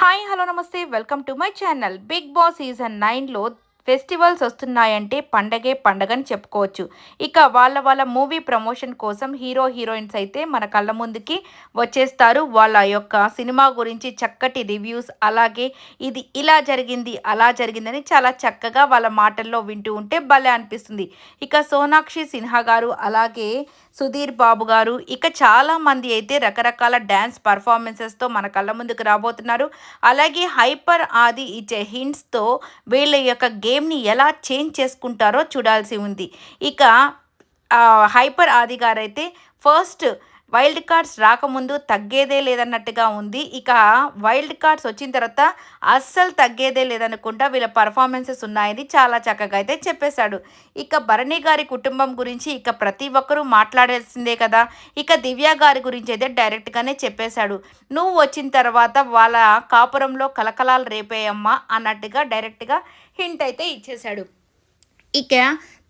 Hi hello నమస్తే. Welcome to my channel Bigg Boss season నైన్లో festivals వస్తున్నాయంటే పండగే పండగని చెప్పుకోవచ్చు. ఇక వాళ్ళ వాళ్ళ మూవీ ప్రమోషన్ కోసం హీరో హీరోయిన్స్ అయితే మన కళ్ళ ముందుకి వచ్చేస్తారు. వాళ్ళ యొక్క సినిమా గురించి చక్కటి రివ్యూస్ అలాగే ఇది ఇలా జరిగింది అలా జరిగిందని చాలా చక్కగా వాళ్ళ మాటల్లో వింటూ ఉంటే భలే అనిపిస్తుంది. ఇక సోనాక్షి సిన్హా గారు అలాగే సుధీర్ బాబు గారు ఇక చాలామంది అయితే రకరకాల డ్యాన్స్ పర్ఫార్మెన్సెస్తో మన కళ్ళ ముందుకు రాబోతున్నారు. అలాగే హైపర్ ఆది ఇచ్చే హింట్స్తో వీళ్ళ యొక్క గేమ్ గేమ్ని ఎలా చేంజ్ చేసుకుంటారో చూడాల్సి ఉంది. ఇక హైపర్ ఆదిగారైతే ఫస్ట్ వైల్డ్ కార్డ్స్ రాకముందు తగ్గేదే లేదన్నట్టుగా ఉంది. ఇక వైల్డ్ కార్డ్స్ వచ్చిన తర్వాత అస్సలు తగ్గేదే లేదనుకుంటా వీళ్ళ పర్ఫార్మెన్సెస్ ఉన్నాయని చాలా చక్కగా అయితే చెప్పేశాడు. ఇక భరణి గారి కుటుంబం గురించి ఇక ప్రతి ఒక్కరూ మాట్లాడాల్సిందే కదా. ఇక దివ్య గారి గురించి అయితే డైరెక్ట్గానే చెప్పేశాడు. నువ్వు వచ్చిన తర్వాత వాళ్ళ కాపురంలో కలకలాలు రేపేయమ్మా అన్నట్టుగా డైరెక్ట్గా హింట్ అయితే ఇచ్చేశాడు. ఇక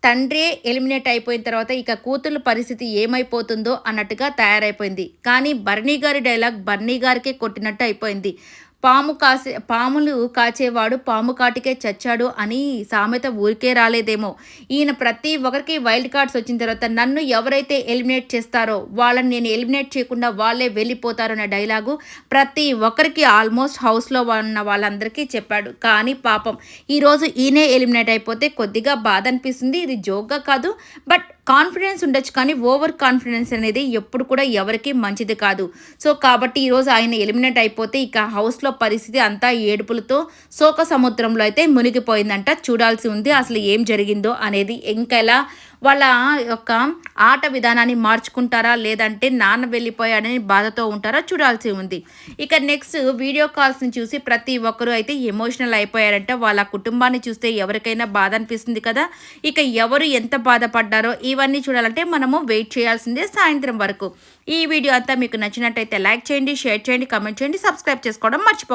తండ్రే ఎలిమినేట్ అయిపోయిన తర్వాత ఇక కూతురు పరిస్థితి ఏమైపోతుందో అన్నట్టుగా తయారైపోయింది. కానీ బర్నీ గారి డైలాగ్ బర్నీ గారికే కొట్టినట్టు అయిపోయింది. పాము కాసే పాములు కాచేవాడు పాము కాటికే చచ్చాడు అని సామెత ఊరికే రాలేదేమో. ఈయన ప్రతి ఒక్కరికి వైల్డ్ కార్డ్స్ వచ్చిన తర్వాత నన్ను ఎవరైతే ఎలిమినేట్ చేస్తారో వాళ్ళని నేను ఎలిమినేట్ చేయకుండా వాళ్ళే వెళ్ళిపోతారు అనే డైలాగు ప్రతి ఒక్కరికి ఆల్మోస్ట్ హౌస్లో ఉన్న వాళ్ళందరికీ చెప్పాడు. కానీ పాపం ఈరోజు ఈయనే ఎలిమినేట్ అయిపోతే కొద్దిగా బాధ అనిపిస్తుంది. ఇది జోక్గా కాదు బట్ కాన్ఫిడెన్స్ ఉండొచ్చు కానీ ఓవర్ కాన్ఫిడెన్స్ అనేది ఎప్పుడు కూడా ఎవరికి మంచిది కాదు. సో కాబట్టి ఈరోజు ఆయన ఎలిమినేట్ అయిపోతే ఇక హౌస్లో పరిస్థితి అంతా ఏడుపులతో శోక సముద్రంలో అయితే మునిగిపోయిందంట. చూడాల్సి ఉంది అసలు ఏం జరిగిందో అనేది. ఇంకెలా వాళ్ళ యొక్క ఆట విధానాన్ని మార్చుకుంటారా లేదంటే నాన్న వెళ్ళిపోయాడని బాధతో ఉంటారా చూడాల్సి ఉంది. ఇక నెక్స్ట్ వీడియో కాల్స్ని చూసి ప్రతి ఒక్కరూ అయితే ఎమోషనల్ అయిపోయారంటే. వాళ్ళ కుటుంబాన్ని చూస్తే ఎవరికైనా బాధ అనిపిస్తుంది కదా. ఇక ఎవరు ఎంత బాధపడ్డారో ఈ ఇవన్నీ చూడాలంటే మనము వెయిట్ చేయాల్సిందే సాయంత్రం వరకు. ఈ వీడియో అంతా మీకు నచ్చినట్టయితే లైక్ చేయండి షేర్ చేయండి కమెంట్ చేయండి సబ్స్క్రైబ్ చేసుకోవడం మర్చిపో